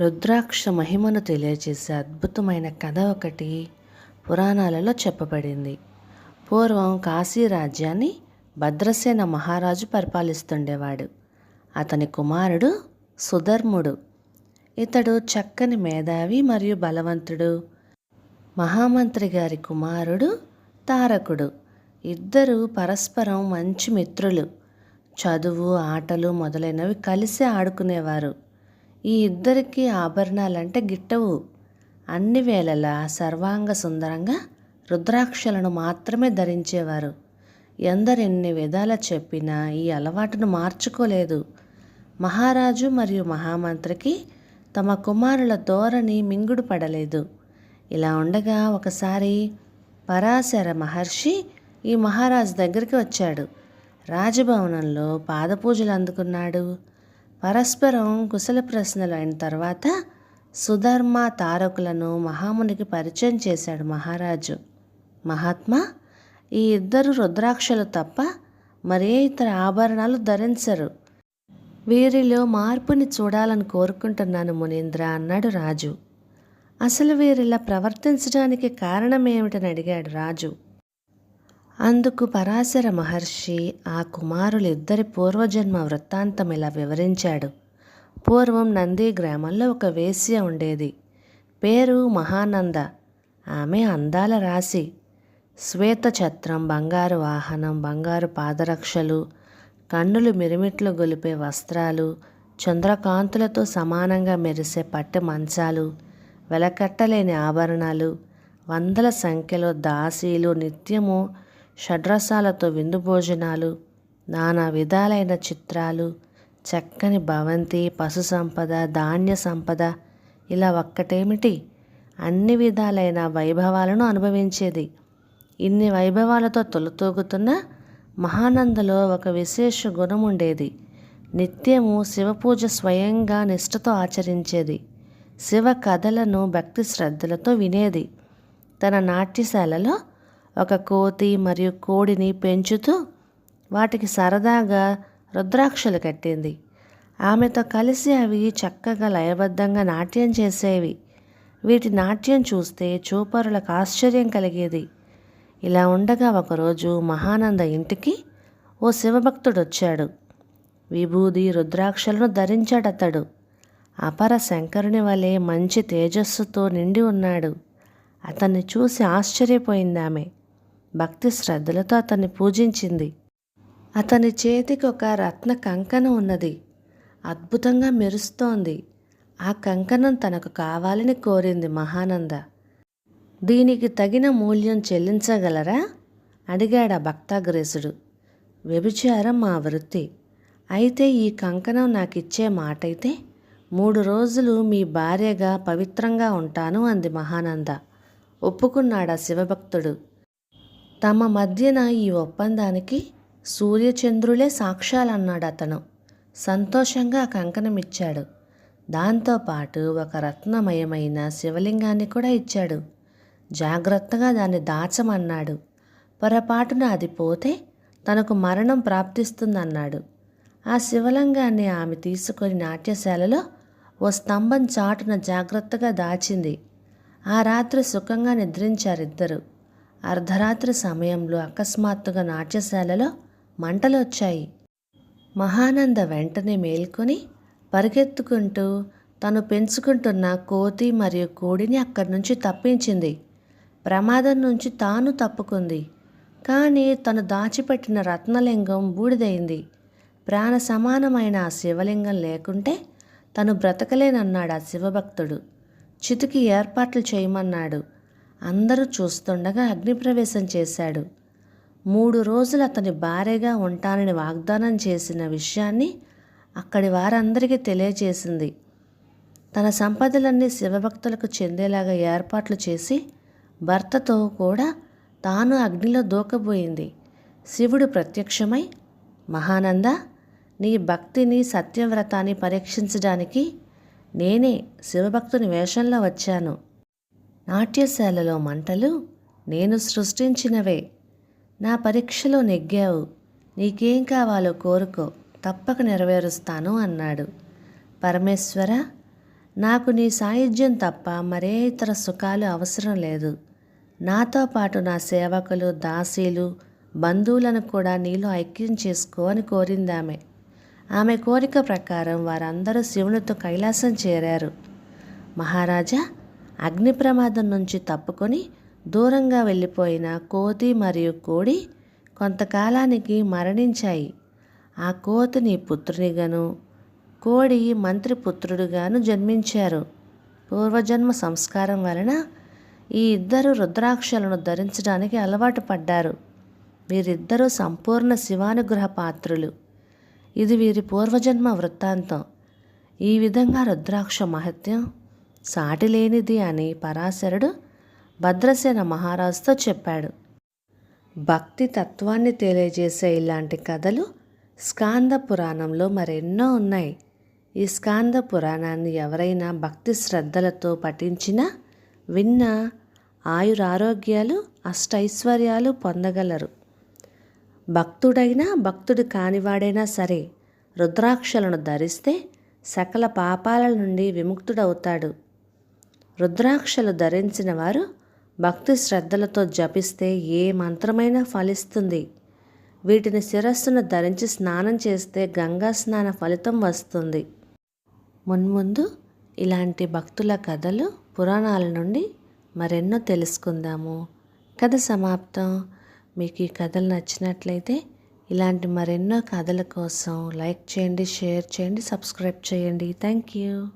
రుద్రాక్ష మహిమను తెలియజేసే అద్భుతమైన కథ ఒకటి పురాణాలలో చెప్పబడింది. పూర్వం కాశీ రాజ్యాన్ని భద్రసేన మహారాజు పరిపాలిస్తుండేవాడు. అతని కుమారుడు సుధర్ముడు. ఇతడు చక్కని మేధావి మరియు బలవంతుడు. మహామంత్రి గారి కుమారుడు తారకుడు. ఇద్దరు పరస్పరం మంచి మిత్రులు. చదువు ఆటలు మొదలైనవి కలిసి ఆడుకునేవారు. ఈ ఇద్దరికి ఆభరణాలంటే గిట్టవు. అన్ని వేళలా సర్వాంగ సుందరంగా రుద్రాక్షలను మాత్రమే ధరించేవారు. ఎందరెన్ని విధాల చెప్పినా ఈ అలవాటును మార్చుకోలేదు. మహారాజు మరియు మహామంత్రికి తమ కుమారుల ధోరణి మింగుడు పడలేదు. ఇలా ఉండగా ఒకసారి పరాశర మహర్షి ఈ మహారాజు దగ్గరికి వచ్చాడు. రాజభవనంలో పాదపూజలు అందుకున్నాడు. పరస్పరం కుశల ప్రశ్నలు అయిన తర్వాత సుధర్మ తారకులను మహామునికి పరిచయం చేశాడు మహారాజు. మహాత్మా ఈ ఇద్దరు రుద్రాక్షలు తప్ప మరే ఇతర ఆభరణాలు ధరించరు. వీరిలో మార్పుని చూడాలని కోరుకుంటున్నాను మునీంద్ర అన్నాడు రాజు. అసలు వీరిలా ప్రవర్తించడానికి కారణం ఏమిటని అడిగాడు రాజు. అందుకు పరాశర మహర్షి ఆ కుమారులిద్దరి పూర్వజన్మ వృత్తాంతం ఇలా వివరించాడు. పూర్వం నంది గ్రామంలో ఒక వేశ్య ఉండేది. పేరు మహానంద. ఆమె అందాల రాశి. శ్వేత ఛత్రం బంగారు వాహనం బంగారు పాదరక్షలు కన్నులు మిరిమిట్లు గొలిపే వస్త్రాలు చంద్రకాంతులతో సమానంగా మెరిసే పట్టె మంచాలు వెలకట్టలేని ఆభరణాలు వందల సంఖ్యలో దాసీలు నిత్యము షడ్రసాలతో విందు భోజనాలు నానా విధాలైన చిత్రాలు చక్కని భవంతి పశు సంపద ధాన్య సంపద ఇలా ఒక్కటేమిటి? అన్ని విధాలైన వైభవాలను అనుభవించేది. ఇన్ని వైభవాలతో తొలతూగుతున్న మహానందలో ఒక విశేష గుణం ఉండేది నిత్యము శివపూజ స్వయంగా నిష్ఠతో ఆచరించేది. శివ కథలను భక్తి శ్రద్ధలతో వినేది. తన నాట్యశాలలో ఒక కోతి మరియు కోడిని పెంచుతూ వాటికి సరదాగా రుద్రాక్షలు కట్టింది. ఆమెతో కలిసి అవి చక్కగా లయబద్ధంగా నాట్యం చేసేవి. వీటి నాట్యం చూస్తే చూపరులకు ఆశ్చర్యం కలిగేది. ఇలా ఉండగా ఒకరోజు మహానంద ఇంటికి ఓ శివభక్తుడు వచ్చాడు విభూది రుద్రాక్షలను ధరించాడతడు. అపర శంకరుని వలె మంచి తేజస్సుతో నిండి ఉన్నాడు. అతన్ని చూసి ఆశ్చర్యపోయింది ఆమె భక్తి శ్రద్ధలతో అతన్ని పూజించింది. అతని చేతికి ఒక రత్న కంకణం ఉన్నది. అద్భుతంగా మెరుస్తోంది. ఆ కంకణం తనకు కావాలని కోరింది మహానంద. దీనికి తగిన మూల్యం చెల్లించగలరా? అడిగాడు ఆ భక్తాగ్రేసుడు. వ్యభిచారం మా వృత్తి. అయితే ఈ కంకణం నాకు ఇచ్చే మాటైతే మూడు రోజులు మీ భార్యగా పవిత్రంగా ఉంటాను అంది మహానంద. ఒప్పుకున్నాడా శివభక్తుడు. తమ మధ్యన ఈ ఒప్పందానికి సూర్యచంద్రులే సాక్ష్యాలన్నాడు అతను. సంతోషంగా కంకణమిచ్చాడు. కంకణం ఇచ్చాడు దాంతోపాటు ఒక రత్నమయమైన శివలింగాన్ని కూడా ఇచ్చాడు. జాగ్రత్తగా దాన్ని దాచమన్నాడు. పొరపాటున అది పోతే తనకు మరణం ప్రాప్తిస్తుందన్నాడు. ఆ శివలింగాన్ని ఆమె తీసుకొని నాట్యశాలలో ఓ స్తంభం చాటున జాగ్రత్తగా దాచింది. ఆ రాత్రి సుఖంగా నిద్రించారిద్దరు. అర్ధరాత్రి సమయంలో అకస్మాత్తుగా నాట్యశాలలో మంటలు వచ్చాయి మహానంద వెంటనే మేల్కొని పరిగెత్తుకుంటూ తను పెంచుకుంటున్న కోతి మరియు కోడిని అక్కడి నుంచి తప్పించింది. ప్రమాదం నుంచి తాను తప్పుకుంది. కానీ తను దాచిపెట్టిన రత్నలింగం బూడిదైంది. ప్రాణ సమానమైన ఆ శివలింగం లేకుంటే తను బ్రతకలేనన్నాడు ఆ శివభక్తుడు. చితికి ఏర్పాట్లు చేయమన్నాడు. అందరూ చూస్తుండగా అగ్నిప్రవేశం చేశాడు. మూడు రోజులు అతని భార్యగా ఉంటానని వాగ్దానం చేసిన విషయాన్ని అక్కడి వారందరికీ తెలియజేసింది. తన సంపదలన్నీ శివభక్తులకు చెందేలాగా ఏర్పాట్లు చేసి భర్తతో కూడా తాను అగ్నిలో దూకబోయింది. శివుడు ప్రత్యక్షమై మహానంద నీ భక్తిని సత్యవ్రతాన్ని పరీక్షించడానికి నేనే శివభక్తుని వేషంలో వచ్చాను. నాట్యశాలలో మంటలు నేను సృష్టించినవే. నా పరీక్షలో నెగ్గావు. నీకేం కావాలో కోరుకో. తప్పక నెరవేరుస్తాను అన్నాడు. పరమేశ్వర నాకు నీ సాయుధ్యం తప్ప మరే ఇతర సుఖాలు అవసరం లేదు. నాతో పాటు నా సేవకులు దాసీలు బంధువులను కూడా నీలో ఐక్యం చేసుకో అని కోరిందామె. ఆమె కోరిక ప్రకారం వారందరూ శివునితో కైలాసం చేరారు. మహారాజా అగ్ని ప్రమాదం నుంచి తప్పుకొని దూరంగా వెళ్ళిపోయిన కోతి మరియు కోడి కొంతకాలానికి మరణించాయి. ఆ కోతిని పుత్రునిగాను కోడి మంత్రి పుత్రుడుగాను జన్మించారు. పూర్వజన్మ సంస్కారం వలన ఈ ఇద్దరు రుద్రాక్షలను ధరించడానికి అలవాటు పడ్డారు. వీరిద్దరూ సంపూర్ణ శివానుగ్రహ పాత్రులు. ఇది వీరి పూర్వజన్మ వృత్తాంతం. ఈ విధంగా రుద్రాక్ష మహత్యం సాటిలేనిది అని పరాశరుడు భద్రసేన మహారాజుతో చెప్పాడు. భక్తి తత్వాన్ని తెలియజేసే ఇలాంటి కథలు స్కాంద పురాణంలో మరెన్నో ఉన్నాయి. ఈ స్కాంద పురాణాన్ని ఎవరైనా భక్తి శ్రద్ధలతో పఠించినా విన్నా ఆయురారోగ్యాలు అష్టైశ్వర్యాలు పొందగలరు. భక్తుడైనా భక్తుడు కానివాడైనా సరే రుద్రాక్షలను ధరిస్తే సకల పాపాల నుండి విముక్తుడవుతాడు. రుద్రాక్షలు ధరించిన వారు భక్తి శ్రద్ధలతో జపిస్తే ఏ మంత్రమైనా ఫలిస్తుంది. వీటిని శిరస్సును ధరించి స్నానం చేస్తే గంగా స్నాన ఫలితం వస్తుంది. మున్ముందు ఇలాంటి భక్తుల కథలు పురాణాల నుండి మరెన్నో తెలుసుకుందాము. కథ సమాప్తం. మీకు ఈ కథలు నచ్చినట్లయితే ఇలాంటి మరెన్నో కథల కోసం లైక్ చేయండి షేర్ చేయండి సబ్స్క్రైబ్ చేయండి. Thank you.